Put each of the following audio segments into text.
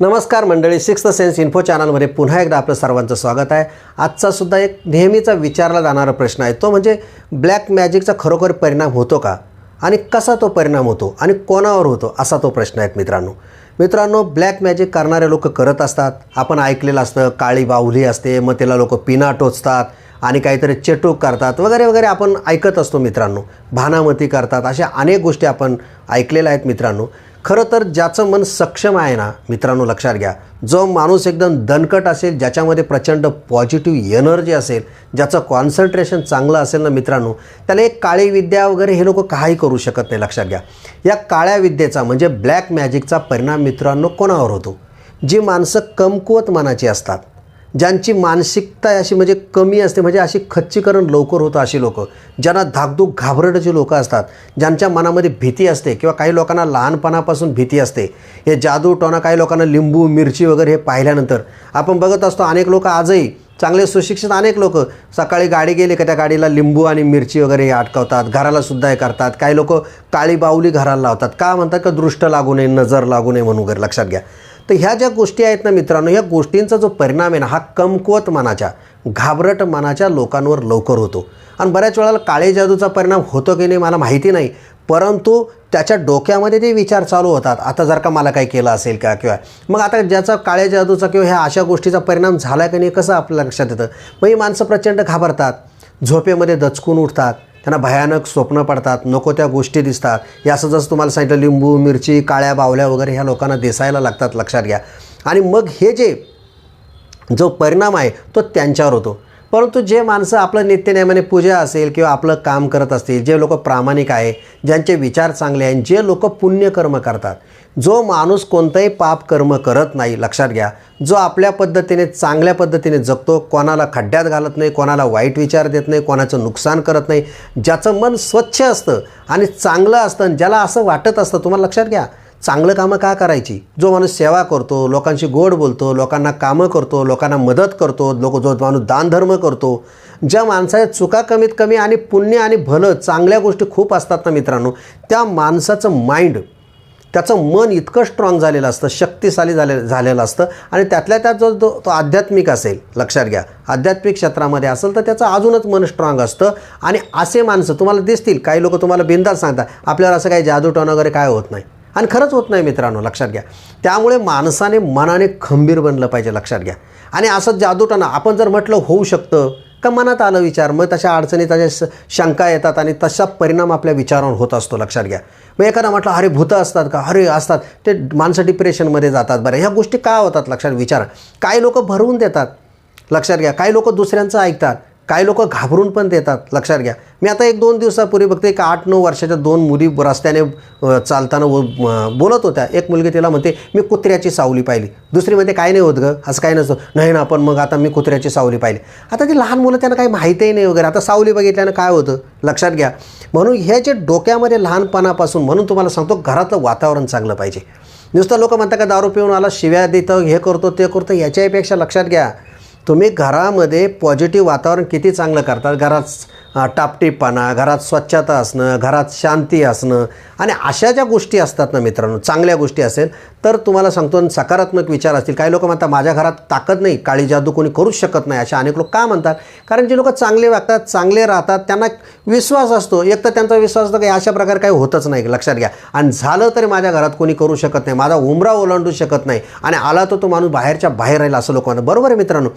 नमस्कार मंडळी sixth sense info चॅनलमध्ये पुन्हा एकदा आपलं सर्वांचं स्वागत आहे. आजचा सुद्धा एक नेहमीचा विचारला जाणारा प्रश्न आहे. तो म्हणजे ब्लॅक मॅजिकचा खरोखर परिणाम होतो का? आणि कसा तो परिणाम होतो? आणि कोणावर होतो? असा तो प्रश्न आहे मित्रांनो. मित्रांनो ब्लॅक मॅजिक करणारे लोक करत असतात. आपण ऐकलेलं असतं काळी बाहुली असते मग त्याला लोक पिना टोचतात आणि काहीतरी चेटूक करतात वगैरे वगैरे आपण ऐकत असतो मित्रांनो. भानामती करतात अशा अनेक गोष्टी आपण ऐकलेल्या आहेत मित्रांनो. खरं तर ज्याचं मन सक्षम आहे ना मित्रांनो लक्षात घ्या. जो माणूस एकदम दणकट असेल ज्याच्यामध्ये प्रचंड पॉझिटिव्ह एनर्जी असेल ज्याचं कॉन्सन्ट्रेशन चांगलं असेल ना मित्रांनो त्याला एक काळी विद्या वगैरे हे लोक काही करू शकत नाही लक्षात घ्या. या काळ्या विद्येचा म्हणजे ब्लॅक मॅजिकचा परिणाम मित्रांनो कोणावर होतो? जी माणसं कमकुवत मनाची असतात. ज्यांची मानसिकता अशी म्हणजे कमी असते म्हणजे अशी खच्चीकरण लवकर होतं अशी लोकं. ज्यांना धाकधूक घाबरटाची लोकं असतात ज्यांच्या मनामध्ये भीती असते किंवा काही लोकांना लहानपणापासून भीती असते. हे जादू टोना काही लोकांना लिंबू मिरची वगैरे हे पाहिल्यानंतर आपण बघत असतो अनेक लोक आजही चांगले सुशिक्षित अनेक लोक सकाळी गाडी गेली का त्या गाडीला लिंबू आणि मिरची वगैरे हे अटकवतात घराला सुद्धा हे करतात. काही लोक काळी बाऊली घराला लावतात. का म्हणतात का दृष्ट लागू नये नजर लागू नये म्हणून वगैरे लक्षात घ्या. तर ह्या ज्या गोष्टी आहेत ना मित्रांनो ह्या गोष्टींचा जो परिणाम आहे ना हा कमकुवत मनाच्या घाबरट मनाच्या लोकांवर लवकर होतो. आणि बऱ्याच वेळेला काळे जादूचा परिणाम होतो की नाही मला माहिती नाही परंतु त्याच्या डोक्यामध्ये ते विचार चालू होतात आता जर का मला काही केलं असेल का किंवा मग आता ज्याचा काळ्या जादूचा किंवा ह्या अशा गोष्टीचा परिणाम झाला की नाही कसं आपल्या लक्षात येतं? मग ही माणसं प्रचंड घाबरतात झोपेमध्ये दचकून उठतात त्यांना भयानक स्वप्न पडतात नको त्या गोष्टी दिसतात. या असं जसं तुम्हाला सांगितलं लिंबू मिरची काळ्या बावल्या वगैरे ह्या लोकांना दिसायला लागतात लक्षात घ्या. आणि मग हे जे जो परिणाम आहे तो त्यांच्यावर होतो. परंतु जे माणसं आपलं नित्यनेमाने पूजा असेल किंवा आपलं काम करत असतील जे लोक प्रामाणिक आहे ज्यांचे विचार चांगले आहेत जे लोक पुण्यकर्म करतात जो माणूस कोणतंही पाप कर्म करत नाही लक्षात घ्या जो आपल्या पद्धतीने चांगल्या पद्धतीने जगतो कोणाला खड्ड्यात घालत नाही कोणाला वाईट विचार देत नाही कोणाचं नुकसान करत नाही ज्याचं मन स्वच्छ असतं आणि चांगलं असतं आणि ज्याला असं वाटत असतं तुम्हाला लक्षात घ्या चांगलं कामं का करायची? जो माणूस सेवा करतो लोकांशी गोड बोलतो लोकांना कामं करतो लोकांना मदत करतो लोक जो माणूस दानधर्म करतो ज्या माणसाच्या चुका कमीत कमी आणि पुण्य आणि भलं चांगल्या गोष्टी खूप असतात ना मित्रांनो त्या माणसाचं माइंड त्याचं मन इतकं स्ट्रॉंग झालेलं असतं शक्तिशाली झाले झालेलं असतं आणि त्यातल्या त्यात जो जो तो आध्यात्मिक असेल लक्षात घ्या. आध्यात्मिक क्षेत्रामध्ये असेल तर त्याचं अजूनच मन स्ट्रॉंग असतं आणि असे माणसं तुम्हाला दिसतील. काही लोक तुम्हाला बिंदास सांगतात आपल्याला असं काही जादूटोन वगैरे काय होत नाही. आणि खरंच होत नाही मित्रांनो लक्षात घ्या. त्यामुळे माणसाने मनाने खंबीर बनलं पाहिजे लक्षात घ्या. आणि असं जादूटाना आपण जर म्हटलं होऊ शकतं का मनात आलं विचार मग तशा अडचणी तशा श- शंका येतात आणि तसा परिणाम आपल्या विचारावर होत असतो लक्षात घ्या. मग एखादा म्हटलं अरे भूतं असतात का? अरे असतात. ते माणसं डिप्रेशनमध्ये जातात बरं. ह्या गोष्टी का होतात लक्षात विचार. काही लोक भरवून देतात लक्षात घ्या. काही लोक दुसऱ्यांचं ऐकतात. काही लोक घाबरून पण देतात लक्षात घ्या. मी आता एक दोन दिवसापूर्वी बघते एक आठ नऊ वर्षाच्या दोन मुली रस्त्याने चालताना व- बोलत होत्या. एक मुलगी तिला म्हणते मी कुत्र्याची सावली पाहिली. दुसरी म्हणते काय नाही होत गं असं काही नसतं. नाही ना पण मग आता मी कुत्र्याची सावली पाहिली. आता ती लहान मुलं त्यांना काही माहितीही नाही वगैरे. आता सावली बघितल्यानं काय होतं? लक्षात घ्या. म्हणून हे जे डोक्यामध्ये लहानपणापासून म्हणून तुम्हाला सांगतो घरातलं वातावरण चांगलं पाहिजे. नुसतं लोक म्हणतात का दारू पिऊन आला शिव्या देतं हे करतो ते करतो. याच्यापेक्षा लक्षात घ्या तुम्ही घरामध्ये पॉझिटिव्ह वातावरण किती चांगलं करतात? घरात टापटीपणा घरात स्वच्छता असणं घरात शांती असणं आणि अशा ज्या गोष्टी असतात ना मित्रांनो चांगल्या गोष्टी असेल तर तुम्हाला सांगतो आणि सकारात्मक विचार असतील. काही लोक म्हणतात माझ्या घरात ताकद नाही काळी जादू कोणी करूच शकत नाही अशा अनेक लोक का म्हणतात? कारण जे लोक चांगले वागतात चांगले राहतात त्यांना विश्वास असतो. एक तर त्यांचा विश्वास असतो की अशा प्रकारे काही होतच नाही लक्षात घ्या. आणि झालं तरी माझ्या घरात कोणी करू शकत नाही माझा उमरा ओलांडू शकत नाही आणि आला तर तो माणूस बाहेरच्या बाहेर राहील असं लोक म्हणतात. बरोबर आहे मित्रांनो?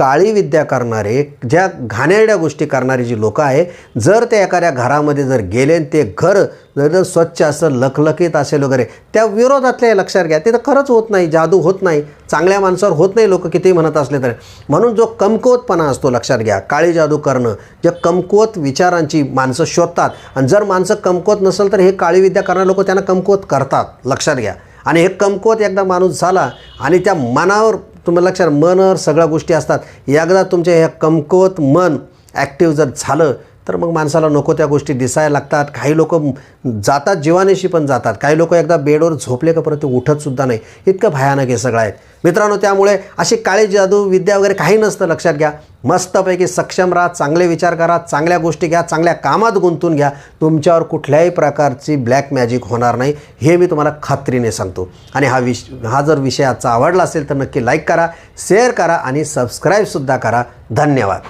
काळी विद्या करणारे ज्या घाणेरड्या गोष्टी करणारी जी लोकं आहे जर ते एखाद्या घरामध्ये जर गेले आणि ते घर जर जर स्वच्छ असं लखलखीत असेल वगैरे त्या विरोधातले लक्षात घ्या. ते तर खरंच होत नाही जादू होत नाही. चांगल्या माणसावर होत नाही लोक कितीही म्हणत असले तर. म्हणून जो कमकुवतपणा असतो लक्षात घ्या. काळी जादू करणं ज्या कमकुवत विचारांची माणसं शोधतात. आणि जर माणसं कमकुवत नसेल तर हे काळी विद्या करणारे लोक त्यांना कमकुवत करतात लक्षात घ्या. आणि हे कमकुवत एकदा माणूस झाला आणि त्या मनावर तुम्हाला लक्षात मनावर सगळ्या गोष्टी असतात. एकदा तुमच्या ह्या कमकुवत मन ॲक्टिव्ह जर झालं तर मग माणसाला नको त्या गोष्टी दिसायला लागतात. काही लोक जातात जीवानेशी पण जातात. काही लोक एकदा बेडवर झोपले का परत ते उठतसुद्धा नाही. इतकं भयानक हे सगळं आहे. मित्रांनो त्यामुळे अशी काळी जादू विद्या वगैरे काही नसतं लक्षात घ्या. मस्तपैकी सक्षम राहा चांगले विचार करा चांगल्या गोष्टी घ्या चांगल्या कामात गुंतून घ्या. तुमच्यावर कुठल्याही प्रकारची ब्लॅक मॅजिक होणार नाही. हे मी तुम्हाला खात्रीने सांगतो. आणि हा विश हा जर विषय आजचा आवडला असेल तर नक्की लाईक करा शेअर करा आणि सबस्क्राईबसुद्धा करा. धन्यवाद.